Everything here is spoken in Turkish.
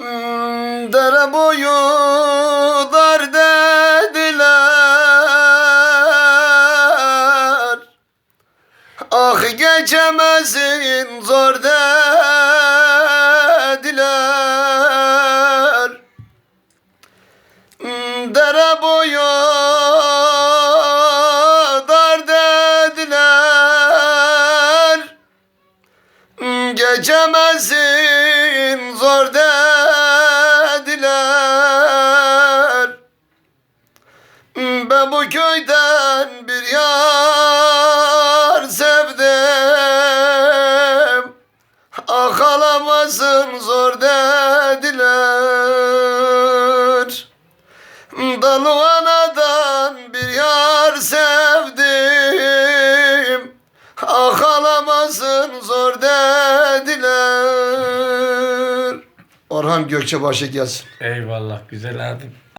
Dere boyu dar dediler. Ah geçemezsin zor dediler. Dere boyu dar dediler. Geçemezsin Bu köyden bir yar sevdim. Ah zor dediler. Dalıvanadan bir yar sevdim. Ah zor dediler. Orhan Gökçebaşı gelsin. Eyvallah güzel abim.